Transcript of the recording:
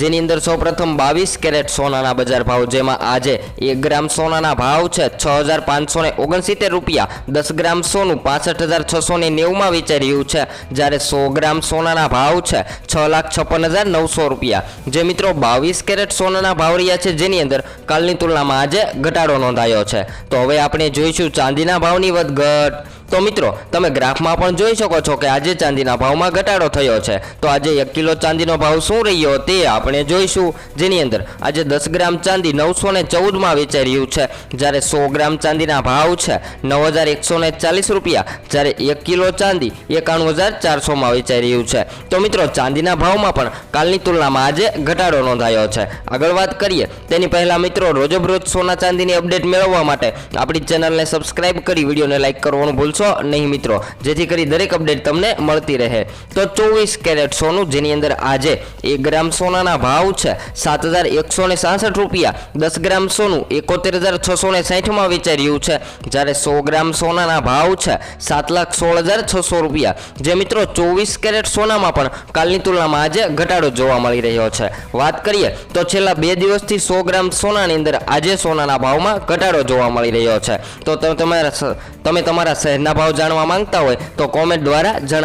જેની અંદર સૌપ્રથમ બાવીસ કેરેટ સોનાના બજાર ભાવ, જેમાં આજે એક ગ્રામ સોનાના ભાવ છે છ હજાર પાંચસો ને ઓગણસિત્તેર રૂપિયા, દસ ગ્રામ સોનું પાસઠ હજાર છસો ને નેવુંમાં વેચાઈ રહ્યું છે, જ્યારે સો ગ્રામ સોનાના ભાવ છે છ લાખ છપ્પન હજાર નવસો રૂપિયા. જે મિત્રો બાવીસ કેરેટ સોનાના ભાવ રહ્યા છે, જેની અંદર કાલની તુલનામાં આજે ઘટાડો નોંધાયો છે. તો હવે આપણે જોઈશું ચાંદીના ભાવની વધઘટ. તો મિત્રો, તમે ગ્રાફમાં પણ જોઈ શકો છો કે આજે ચાંદીના ભાવમાં ઘટાડો થયો છે. તો આજે એક કિલો ચાંદીનો ભાવ શું રહ્યો તે આપણે જોઈશું. જેની અંદર આજે દસ ગ્રામ ચાંદી નવસો ને ચૌદમાં વેચાઈ રહ્યું છે. જ્યારે સો ગ્રામ ચાંદીના ભાવ છે નવ હજાર એકસો ને ચાલીસ રૂપિયા. જ્યારે એક કિલો ચાંદી એકાણું હજાર ચારસોમાં વેચાઈ રહ્યું છે. તો મિત્રો, ચાંદીના ભાવમાં પણ કાલની તુલનામાં આજે ઘટાડો નોંધાયો છે. આગળ વાત કરીએ, તેની પહેલાં મિત્રો રોજબરોજ સોના ચાંદીની અપડેટ મેળવવા માટે આપણી ચેનલને સબસ્ક્રાઇબ કરી, વિડીયોને લાઇક કરવાનું ભૂલશો નહીં મિત્રો. જેથી કરી દરેક અપડેટ તમને મળતી રહે. તો ચોવીસ કેરેટ સોનું, જેની અંદર આજે એક ગ્રામ સોનાના ભાવ છે, સાત હજાર એકસો ને સાસઠ રૂપિયા. દસ ગ્રામ સોનું, એકોતેર હજાર છસો ને સાઠમાં વેચાઈ છે. જ્યારે સો ગ્રામ સોનાના ભાવ છે, સાત લાખ સોળ હજાર છસો રૂપિયા. જે મિત્રો ચોવીસ કેરેટ સોનામાં પણ કાલની તુલનામાં આજે ઘટાડો જોવા મળી રહ્યો છે. વાત કરીએ તો છેલ્લા બે દિવસથી સો ગ્રામ સોનાની અંદર આજે સોનાના ભાવમાં ઘટાડો જોવા મળી રહ્યો છે. તો તમે તમારા તમે તમારા શહેરના ભાવ જાણવા માંગતા હોય તો કોમેન્ટ દ્વારા જણા